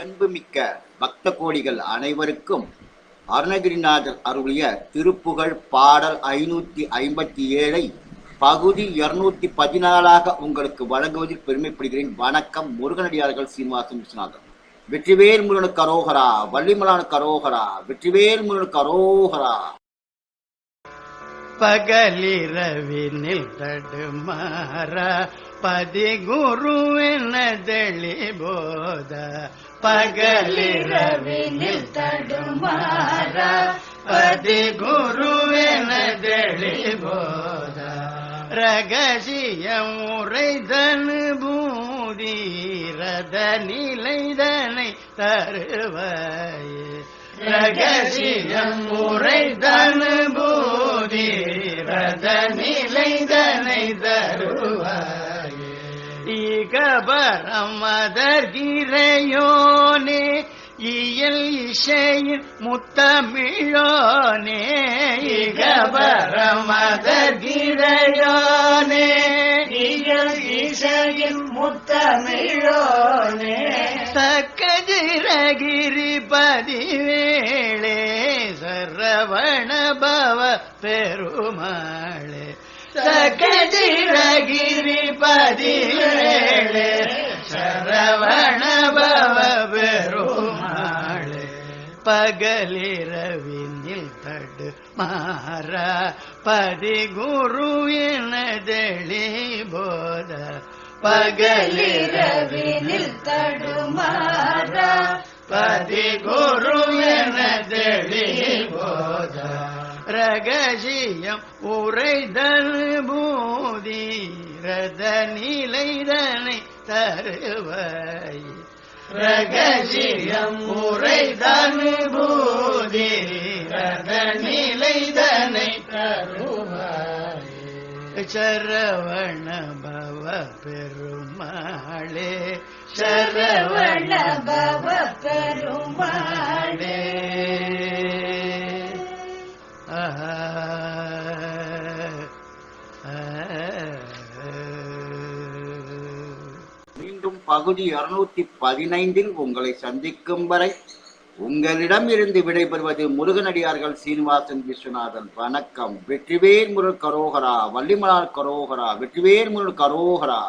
அன்புமிக்க பக்த கோடிகள் அனைவருக்கும் அருணகிரிநாதர் அருளிய திருப்புகழ் பாடல் ஐநூத்தி ஐம்பத்தி ஏழை பகுதி இருநூத்தி பதினாலாக உங்களுக்கு வழங்குவதில் பெருமைப்படுகிறேன். வணக்கம். முருகனடியார்கள் சீனிவாசன் விஸ்வநாதன் வெற்றிவேல் முருகனுக்கு அரோகரா. வள்ளிமலானுக்கு அரோகரா. வெற்றிவேல் முருகனுக்கு அரோகரா. பகலிரவினில் தடுமாற பதி குருவெனதளி போத பகலிரவினில் தடுமாற பதி குருவெனதளி போத. ரகசியம் உரைதனு பூதி ரத நிலைதனை தருவாயே ரகசியம் உரைதனு பூ ஈகபரம் இயல் இசையின் முத்தமிழோனே இகபரமதர்கிரையோனே இயல் இசையின் முத்தமிழோனே. சக்கஜிரகிரி பதிவேளே சரவண பவ பெருமாளே. சக்கஜிரகிரி பதிவேளே சரவண பவ பெருமாளே பகலிரவினில் தடு மாற பதி குரு எனதெளி போத பகலிரவினில் தடுமாற பதி ரகசியம் உரைதல் பூதீரத நிலைதனை தருவாய். ரகசியம் உரைதல் பூதீரத நிலைதனை தருவாய். சரவண பவ பெருமாளே சரவண மற்றும் பகுதி இருநூத்தி பதினைந்தில் உங்களை சந்திக்கும் வரை உங்களிடம் இருந்து விடைபெறுவது முருகனடியார்கள் சீனிவாசன் விஸ்வநாதன். வணக்கம். வெற்றிவேல் முருள் கரோகரா வள்ளிமலார் கரோகரா வெற்றிவேல் முருள் கரோகரா.